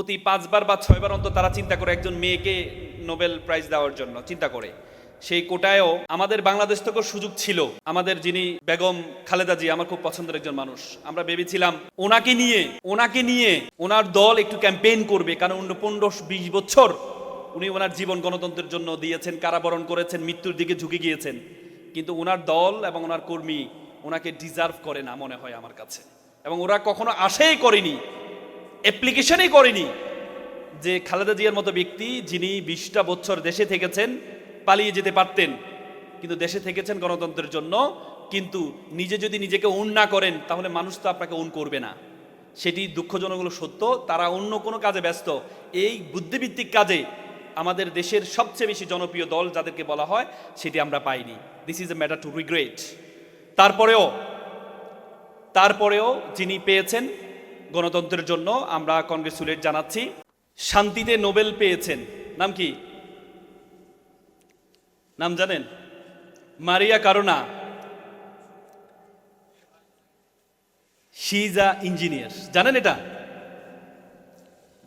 প্রতি পাঁচবার বা ছয়বার অন্তর তারা চিন্তা করে একজন মেয়েকে নোবেল প্রাইজ দেওয়ার জন্য চিন্তা করে। সেই কোটায়ও আমাদের বাংলাদেশ থেকেও সুযোগ ছিল। আমাদের যিনি বেগম খালেদা জি, আমার খুব পছন্দের একজন মানুষ। আমরা ভেবেছিলাম ওনাকে নিয়ে ওনাকে নিয়ে ওনার দল একটু ক্যাম্পেইন করবে। কারণ অন্য পনেরো বিশ বছর উনি ওনার জীবন গণতন্ত্রের জন্য দিয়েছেন, কারাবরণ করেছেন, মৃত্যুর দিকে ঝুঁকে গিয়েছেন। কিন্তু ওনার দল এবং ওনার কর্মী ওনাকে ডিজার্ভ করে না মনে হয় আমার কাছে। এবং ওরা কখনো আশাই করেনি অ্যাপ্লিকেশনই করেনি। যে খালেদা জিয়ার মতো ব্যক্তি যিনি বিশটা বছর দেশে থেকেছেন, পালিয়ে যেতে পারতেন, কিন্তু দেশে থেকেছেন গণতন্ত্রের জন্য, কিন্তু নিজে যদি নিজেকে উন না করেন, তাহলে মানুষ তো আপনাকে উন করবে না। সেটি দুঃখজনক সত্য, তারা অন্য কোনো কাজে ব্যস্ত। এই বুদ্ধিভিত্তিক কাজে আমাদের দেশের সবচেয়ে বেশি জনপ্রিয় দল যাদেরকে বলা হয়, সেটি আমরা পাইনি। This is a matter to regret তারপরেও তারপরেও যিনি পেয়েছেন গণতন্ত্রের জন্য আমরা কংগ্রেচুলেট জানাচ্ছি। শান্তিতে নোবেল পেয়েছেন। নাম কি? নাম জানেন? Maria Corina. She is a engineer. জানেন এটা?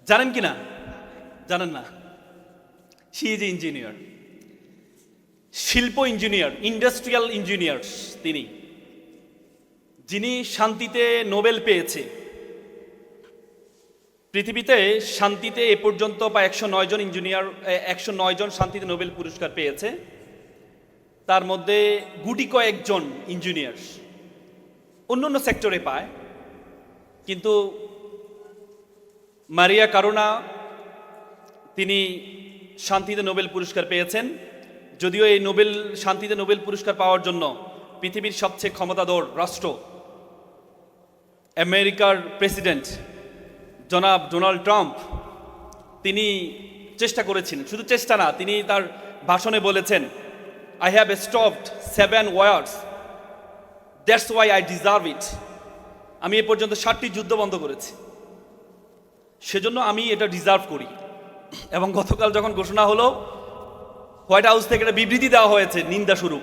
জানেন কি না? জানেন না। She is engineer. শিল্প ইঞ্জিনিয়ার, ইন্ডাস্ট্রিয়াল ইঞ্জিনিয়ার্স তিনি। যিনি শান্তিতে নোবেল পেয়েছে। পৃথিবীতে শান্তিতে এ পর্যন্ত বা একশো নয় জন ইঞ্জিনিয়ার একশো নয় জন শান্তিতে নোবেল পুরস্কার পেয়েছে। তার মধ্যে গুটি কয়েকজন ইঞ্জিনিয়ার্স অন্য অন্য সেক্টরে পায়। কিন্তু মারিয়া কারোনা, তিনি শান্তিতে নোবেল পুরস্কার পেয়েছেন। যদিও এই নোবেল, শান্তিতে নোবেল পুরস্কার পাওয়ার জন্য পৃথিবীর সবচেয়ে ক্ষমতাধর রাষ্ট্র আমেরিকার প্রেসিডেন্ট জনাব ডোনাল্ড ট্রাম্প, তিনি চেষ্টা করেছেন, শুধু চেষ্টা না, তিনি তার ভাষণে বলেছেন I have stopped seven wars that's why I deserve it আমি এ পর্যন্ত ষাটটি যুদ্ধ বন্ধ করেছি। সেজন্য আমি এটা ডিজার্ভ করি। এবং গতকাল যখন ঘোষণা হলো, হোয়াইট হাউস থেকে একটা বিবৃতি দেওয়া হয়েছে, নিন্দা শুরু,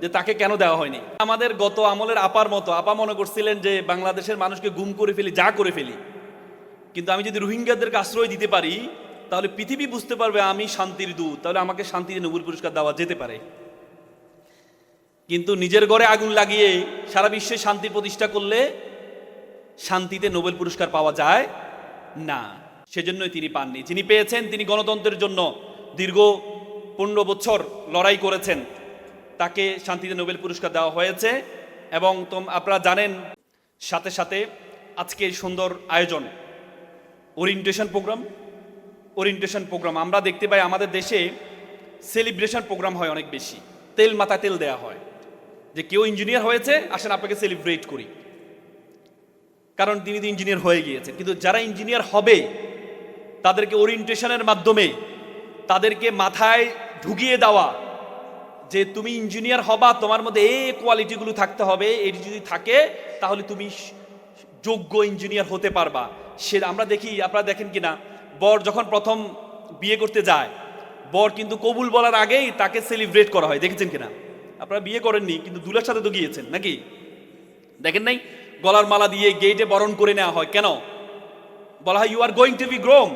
যে তাকে কেন দেওয়া হয়নি। আমাদের গত আমলের আপার মতো, আপা মনে করছিলেন যে বাংলাদেশের মানুষকে গুম করে ফেলি, যা করে ফেলি কিন্তু আমি যদি রোহিঙ্গাদেরকে আশ্রয় দিতে পারি, তাহলে পৃথিবী বুঝতে পারবে আমি শান্তির দূত। তাহলে আমাকে শান্তিতে নোবেল পুরস্কার দেওয়া যেতে পারে। কিন্তু নিজের ঘরে আগুন লাগিয়ে সারা বিশ্বে শান্তি প্রতিষ্ঠা করলে শান্তিতে নোবেল পুরস্কার পাওয়া যায় না। সেজন্যই তিনি পাননি। যিনি পেয়েছেন, তিনি গণতন্ত্রের জন্য দীর্ঘ পনেরো বছর লড়াই করেছেন। তাকে শান্তিতে নোবেল পুরস্কার দেওয়া হয়েছে এবং আপনারা জানেন, সাথে সাথে আজকে সুন্দর আয়োজন ওরিয়েন্টেশন প্রোগ্রাম ওরিয়েন্টেশন প্রোগ্রাম আমরা দেখতে পাই আমাদের দেশে সেলিব্রেশন প্রোগ্রাম হয় অনেক বেশি। তেল মাথা তেল দেয়া হয়। যে কেউ ইঞ্জিনিয়ার হয়েছে, আসেন আপনাকে সেলিব্রেট করি। কারণ তিনি তো ইঞ্জিনিয়ার হয়ে গিয়েছেন। কিন্তু যারা ইঞ্জিনিয়ার হবে, তাদেরকে ওরিয়েন্টেশনের মাধ্যমে তাদেরকে মাথায় ঢুকিয়ে দেওয়া, যে তুমি ইঞ্জিনিয়ার হবা, তোমার মধ্যে এই কোয়ালিটিগুলো থাকতে হবে, এটি যদি থাকে, তাহলে তুমি যোগ্য ইঞ্জিনিয়ার হতে পারবা। সে আমরা দেখি, আপনারা দেখেন কিনা, বর যখন প্রথম বিয়ে করতে যায়, বর কিন্তু কবুল বলার আগেই তাকে সেলিব্রেট করা হয়। দেখেছেন কিনা? আপনারা বিয়ে করেননি, কিন্তু দুলার সাথে তো গিয়েছেন, নাকি? দেখেন নাই? গলার মালা দিয়ে গেটে বরণ করে নেওয়া হয়। কেন? বলা হয় you are going to be groom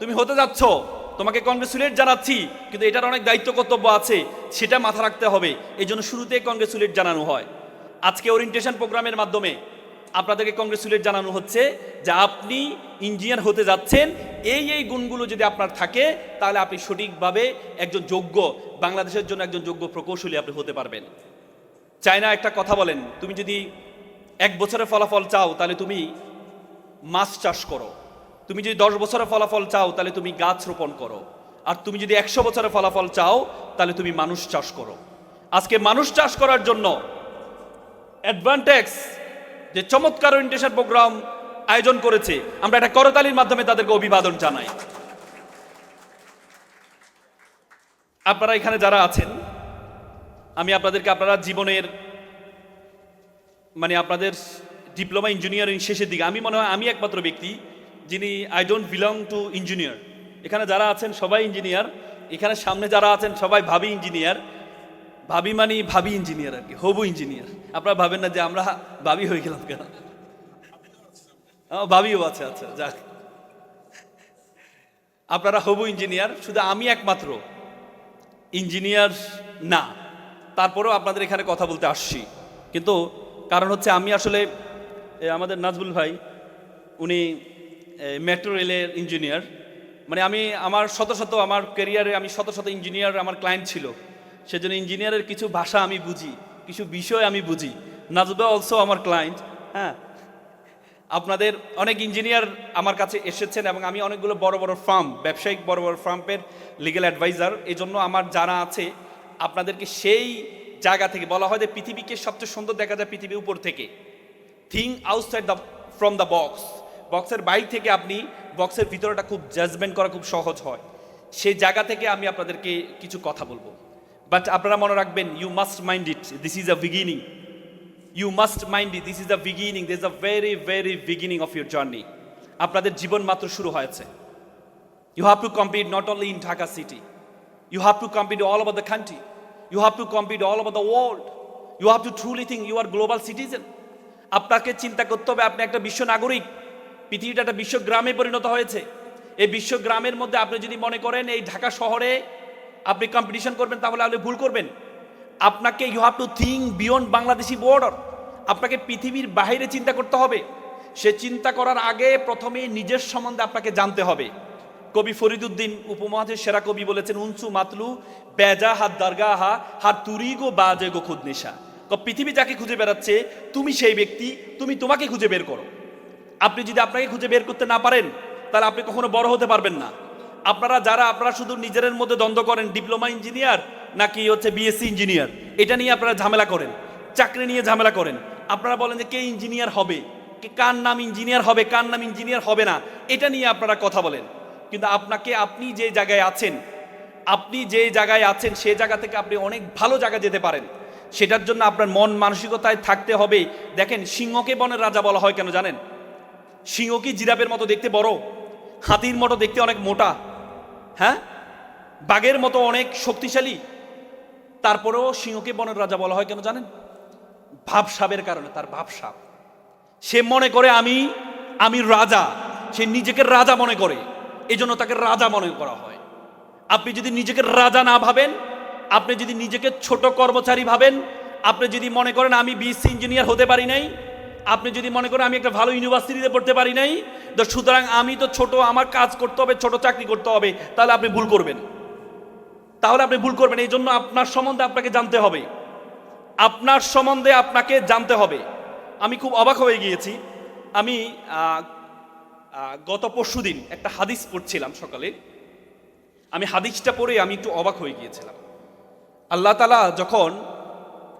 তুমি হতে যাচ্ছ। তোমাকে কংগ্রেচুলেট জানাচ্ছি, কিন্তু এটার অনেক দায়িত্ব কর্তব্য আছে, সেটা মাথা রাখতে হবে। এই জন্য শুরুতে কংগ্রেচুলেট জানানো হয়। আজকে ওরিয়েন্টেশন প্রোগ্রামের মাধ্যমে আপনাদেরকে কংগ্রেচুলেট জানানো হচ্ছে যে আপনি ইঞ্জিনিয়ার হতে যাচ্ছেন। এই এই গুণগুলো যদি আপনার থাকে, তাহলে আপনি সঠিকভাবে একজন যোগ্য, বাংলাদেশের জন্য একজন যোগ্য প্রকৌশলী আপনি হতে পারবেন। চায়না একটা কথা বলেন, তুমি যদি এক বছরের ফলাফল চাও, তাহলে তুমি মাছ চাষ করো। তুমি যদি দশ বছরের ফলাফল চাও, তাহলে তুমি গাছ রোপণ করো। আর তুমি যদি একশো বছরের ফলাফল চাও, তাহলে তুমি মানুষ চাষ করো। আজকে মানুষ চাষ করার জন্য অ্যাডভান্টেক্স যে চমৎকার ওরিয়েন্টেশন প্রোগ্রাম আয়োজন করেছে, আমরা একটা করতালির মাধ্যমে তাদেরকে অভিবাদন জানাই। আপনারা এখানে যারা আছেন, আমি আপনাদেরকে আপনারা জীবনের মানে আপনাদের ডিপ্লোমা ইঞ্জিনিয়ারিং শেষের দিকে, আমি মনে হয় আমি একমাত্র ব্যক্তি যিনি I don't belong to engineer এখানে যারা আছেন সবাই ইঞ্জিনিয়ার এখানে সামনে যারা আছেন সবাই ভাবি ইঞ্জিনিয়ার ভাবি মানে ভাবি ইঞ্জিনিয়ার আর কি, হবু ইঞ্জিনিয়ার আপনারা ভাবেন না যে আমরা ভাবি হয়ে গেলাম কেন? ভাবিও আছে আচ্ছা যাক। আপনারা হবু ইঞ্জিনিয়ার শুধু আমি একমাত্র ইঞ্জিনিয়ার না। তারপরেও আপনাদের এখানে কথা বলতে আসছি। কিন্তু কারণ হচ্ছে আমি আসলে আমাদের নাজবুল ভাই, উনি মেট্রো রেলের ইঞ্জিনিয়ার মানে আমি, আমার শত শত, আমার কেরিয়ারে আমি শত শত ইঞ্জিনিয়ার আমার ক্লায়েন্ট ছিল। সেজন্য ইঞ্জিনিয়ারের কিছু ভাষা আমি বুঝি, কিছু বিষয় আমি বুঝি। নাজবা অলসো আমার ক্লায়েন্ট হ্যাঁ? আপনাদের অনেক ইঞ্জিনিয়ার আমার কাছে এসেছেন এবং আমি অনেকগুলো বড় বড় ফার্ম ব্যবসায়িক বড় বড় ফার্মের লিগেল অ্যাডভাইজার এই জন্য আমার জানা আছে, আপনাদেরকে সেই জায়গা থেকে বলা হয় যে পৃথিবীকে সবচেয়ে সুন্দর দেখা যায় পৃথিবীর উপর থেকে। Think outside the from the box বক্সের বাইর থেকে আপনি বক্সের ভিতরটা খুব জাজমেন্ট করা খুব সহজ হয়। সেই জায়গা থেকে আমি আপনাদেরকে কিছু কথা বলব। বাট আপনারা মনে রাখবেন you must mind it this is a beginning you must mind it this is the beginning this a very very beginning of your journey আপনাদের জীবন মাত্র শুরু হয়েছে। You have to compete not only in Dhaka city you have to compete all over the country you have to compete all over the world you have to truly think you are global citizen আপনাকে চিন্তা করতে হবে, আপনি একটা বিশ্ব নাগরিক। পৃথিবীটা একটা বিশ্ব গ্রামে পরিণত হয়েছে। এই বিশ্ব গ্রামের মধ্যে আপনি যদি মনে করেন, এই ঢাকা শহরে আপনি কম্পিটিশন করবেন, তাহলে আপনি ভুল করবেন। আপনাকে you have to think beyond Bangladeshi border আপনাকে পৃথিবীর বাইরে চিন্তা করতে হবে। সে চিন্তা করার আগে প্রথমে নিজের সম্বন্ধে আপনাকে জানতে হবে। কবি ফরিদুদ্দিন উপমহাদেশ সেরা কবি বলেছেন, উনসু মাতলু, বেজা হাত দারগা হা হাত তুরি গো বাজে গো খুদ নেশা। পৃথিবী যাকে খুঁজে বেড়াচ্ছে, তুমি সেই ব্যক্তি, তুমি তোমাকে খুঁজে বের করো। আপনি যদি আপনাকে খুঁজে বের করতে না পারেন, তাহলে আপনি কখনো বড় হতে পারবেন না। আপনারা যারা, আপনারা শুধু নিজেদের মধ্যে দ্বন্দ্ব করেন, ডিপ্লোমা ইঞ্জিনিয়ার নাকি হচ্ছে বিএসসি ইঞ্জিনিয়ার, এটা নিয়ে আপনারা ঝামেলা করেন, চাকরি নিয়ে ঝামেলা করেন। আপনারা বলেন যে কে ইঞ্জিনিয়ার হবে, কে কার নাম ইঞ্জিনিয়ার হবে, কার নাম ইঞ্জিনিয়ার হবে না, এটা নিয়ে আপনারা কথা বলেন। কিন্তু আপনাকে, আপনি যে জায়গায় আছেন, আপনি যে জায়গায় আছেন সেই জায়গা থেকে আপনি অনেক ভালো জায়গা যেতে পারেন। সেটার জন্য আপনার মন মানসিকতায় থাকতে হবে। দেখেন, সিংহকে বনের রাজা বলা হয় কেন জানেন? সিংহ কি জিরাফের মতো দেখতে বড়? হাতির মতো দেখতে অনেক মোটা। হ্যাঁ? বাঘের মতো অনেক শক্তিশালী। তারপরেও সিংহকে বনের রাজা বলা হয় কেন জানেন? ভাবসাবের কারণে, তার ভাবসাব। সে মনে করে আমি আমি রাজা। সে নিজেকে রাজা মনে করে। এই জন্য তাকে রাজা মনে করা হয়। আপনি যদি নিজেকে রাজা না ভাবেন, আপনি যদি নিজেকে ছোট কর্মচারী ভাবেন, আপনি যদি মনে করেন আমি বিএসসি ইঞ্জিনিয়ার হতে পারি নাই আপনি যদি মনে করেন আমি একটা ভালো ইউনিভার্সিটিতে পড়তে পারি নাই, তো সুতরাং আমি তো ছোট, আমার কাজ করতে হবে, ছোট চাকরি করতে হবে, তাহলে আপনি ভুল করবেন। তাহলে আপনি ভুল করবেন, এই জন্য আপনার সম্বন্ধে আপনাকে জানতে হবে। আপনার সম্বন্ধে আপনাকে জানতে হবে। আমি খুব অবাক হয়ে গিয়েছি। আমি গত পরশু দিন একটা হাদিস পড়ছিলাম সকালে। আমি হাদিসটা পড়ে আমি একটু অবাক হয়ে গিয়েছিলাম। আল্লাহ তালা যখন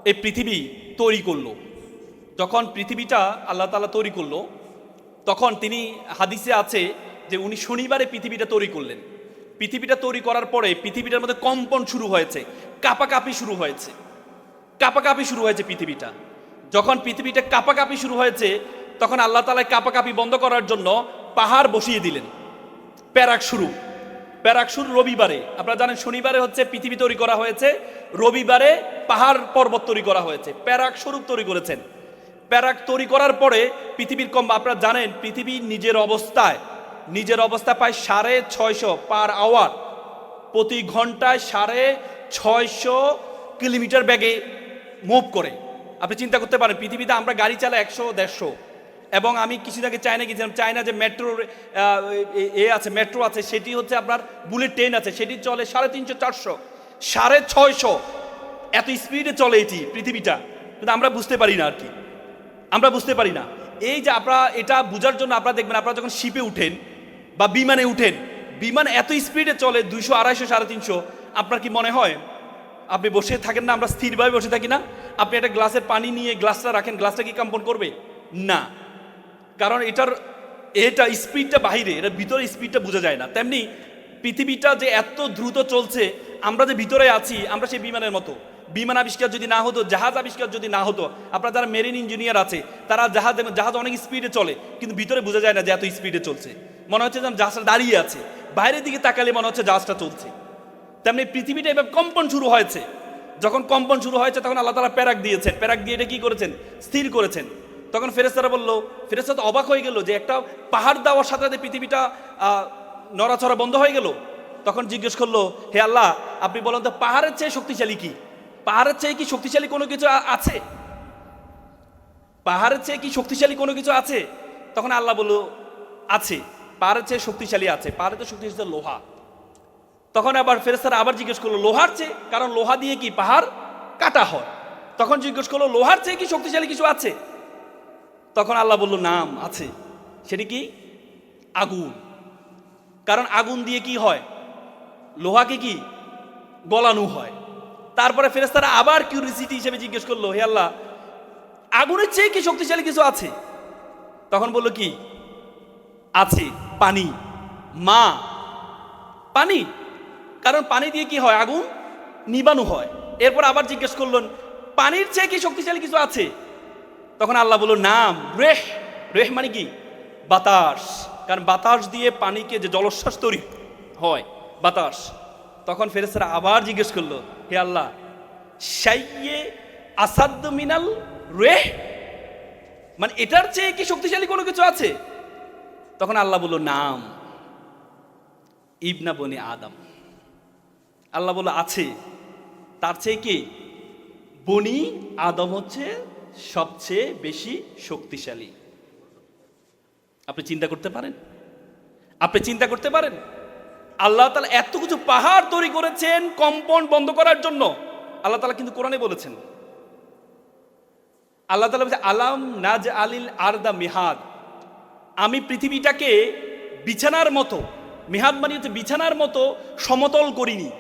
এই পৃথিবী তৈরি করল যখন পৃথিবীটা আল্লাহ তালা তৈরি করল, তখন তিনি হাদিসে আছে যে উনি শনিবারে পৃথিবীটা তৈরি করলেন। পৃথিবীটা তৈরি করার পরে পৃথিবীটার মধ্যে কম্পন শুরু হয়েছে, কাপাকাপি শুরু হয়েছে। কাপাকাপি শুরু হয়েছে পৃথিবীটা। যখন পৃথিবীটা কাপাকাপি শুরু হয়েছে, তখন আল্লাহ তালা কাপাকাপি বন্ধ করার জন্য পাহাড় বসিয়ে দিলেন। প্যারাক শুরু। প্যারাক শুরু রবিবারে। আপনারা জানেন শনিবারে হচ্ছে পৃথিবী তৈরি করা হয়েছে, রবিবারে পাহাড় পর্বত তৈরি করা হয়েছে। প্যারাক স্বরূপ তৈরি করেছেন। প্যারাক তৈরি করার পরে পৃথিবীর কম আপনারা জানেন, পৃথিবী নিজের অবস্থায়। নিজের অবস্থা প্রায় সাড়ে ছয়শো পার আওয়ার। প্রতি ঘন্টায় সাড়ে ছয়শো কিলোমিটার ব্যাগে মুভ করে। আপনি চিন্তা করতে পারেন, পৃথিবীতে আমরা গাড়ি চালাই একশো, দেড়শো। এবং আমি কিছুদিন আগে চায়না গেছিলাম চায়না যে মেট্রো এ আছে, মেট্রো আছে, সেটি হচ্ছে আপনার বুলেট ট্রেন আছে, সেটি চলে সাড়ে তিনশো, চারশো, সাড়ে ছয়শো। এত স্পিডে চলে এটি পৃথিবীটা। কিন্তু আমরা বুঝতে পারি না আর কি। আমরা বুঝতে পারি না। এই যে আপনারা এটা বোঝার জন্য আপনারা দেখবেন, আপনারা যখন শিপে উঠেন বা বিমানে উঠেন, বিমান এত স্পিডে চলে দুইশো, আড়াইশো, সাড়ে তিনশো, আপনার কি মনে হয়? আপনি বসে থাকেন না, আমরা স্থিরভাবে বসে থাকি না? আপনি একটা গ্লাসের পানি নিয়ে গ্লাসটা রাখেন, গ্লাসটা কি কম্পন করবে? না। কারণ এটার, এটা স্পিডটা বাইরে এটা ভিতরে স্পিডটা বোঝা যায় না। তেমনি পৃথিবীটা যে এত দ্রুত চলছে, আমরা যে ভিতরে আছি, আমরা সেই বিমানের মতো। বিমান আবিষ্কার যদি না হতো, জাহাজ আবিষ্কার যদি না হতো, আপনারা যারা মেরিন ইঞ্জিনিয়ার আছে, তারা জাহাজ জাহাজ অনেক স্পিডে চলে, কিন্তু ভিতরে বোঝা যায় না যে এত স্পিডে চলছে। মনে হচ্ছে যেন জাহাজটা দাঁড়িয়ে আছে। বাইরের দিকে তাকালে মনে হচ্ছে জাহাজটা চলছে। তেমনি পৃথিবীটা এবার কম্পন শুরু হয়েছে। যখন কম্পন শুরু হয়েছে, তখন আল্লাহ তালা প্যারাক দিয়েছেন। প্যারাক দিয়ে এটা কি করেছেন? স্থির করেছেন। তখন ফেরেস্তারা বলল ফেরেস্তা তো অবাক হয়ে গেল যে একটা পাহাড় দেওয়ার সাথে সাথে পৃথিবীটা নড়াচড়া বন্ধ হয়ে গেল। তখন জিজ্ঞেস করল, হে আল্লাহ, আপনি বলেন তো পাহাড়ের চেয়ে শক্তিশালী কি? পাহাড়ের চেয়ে কি শক্তিশালী কোনো কিছু আছে? পাহাড়ের চেয়ে কি শক্তিশালী কোনো কিছু আছে? তখন আল্লাহ বলল, আছে, পাহাড়ের চেয়ে শক্তিশালী আছে। পাহাড়ের তো শক্তিশালী লোহা। তখন আবার ফেরেস্তারা আবার জিজ্ঞেস করল, লোহার চেয়ে? কারণ লোহা দিয়ে কি পাহাড় কাটা হয়? তখন জিজ্ঞেস করল, লোহার চেয়ে কি শক্তিশালী কিছু আছে? তখন আল্লাহ বলল, নাম আছে। সেটি কি? আগুন। কারণ আগুন দিয়ে কি হয়? লোহাকে কি? গলানো হয়। তারপরে ফেরেস্তারা আবার কিউরিসিটি হিসেবে জিজ্ঞেস করল, হে আল্লাহ, আগুনের চেয়ে কি শক্তিশালী কিছু আছে? তখন বলল কি, আছে, পানি। মা, পানি। কারণ পানি দিয়ে কি হয়? আগুন নিবানো হয়। এরপর আবার জিজ্ঞেস করলেন, পানির চেয়ে কি শক্তিশালী কিছু আছে? তখন আল্লাহ বলল নাম রেহ রেহ মানে কি? বাতাস। কারণ বাতাস দিয়ে পানিকে যে জলশ্বাস তৈরি হয়, বাতাস। তখন ফেরেস্তারা আবার জিজ্ঞেস করল, হে আল্লাহ সাইয়ে আসাদ্দ মিনাল রেহ? মানে এটার চেয়ে কি শক্তিশালী কোনো কিছু আছে? তখন আল্লাহ বলল, নাম, ইবনা বনি আদম। আল্লাহ বলল, আছে। তার চেয়ে কি? বনি আদম হচ্ছে সবচেয়ে বেশি শক্তিশালী। আপনি চিন্তা করতে পারেন? আপনি চিন্তা করতে পারেন? আল্লাহ তালা এত কিছু পাহাড় তৈরি করেছেন কম্পাউন্ড বন্ধ করার জন্য। আল্লাহ তালা কিন্তু কোরআনে বলেছেন। আল্লাহ তালা বলছে, আলাম নাজ আলিল আরদা মেহাদ। আমি পৃথিবীটাকে বিছানার মতো, মেহাদ মানে হচ্ছে বিছানার মতো সমতল করিনি।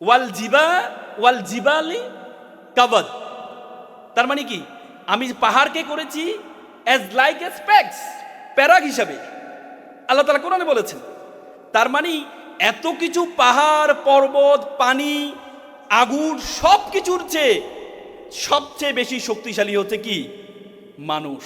ওয়াল জিবা, ওয়াল জিবালি কাবাদ। তার মানে কি? আমি পাহাড়কে করেছি অ্যাজ লাইক এ স্প্যাক্স প্যারাগ হিসাবে। আল্লাহ তালা কোরআনে বলেছেন, তার মানে এত কিছু পাহাড়, পর্বত, পানি, আগুন সব কিছুর চেয়ে সবচেয়ে বেশি শক্তিশালী হচ্ছে কি? মানুষ।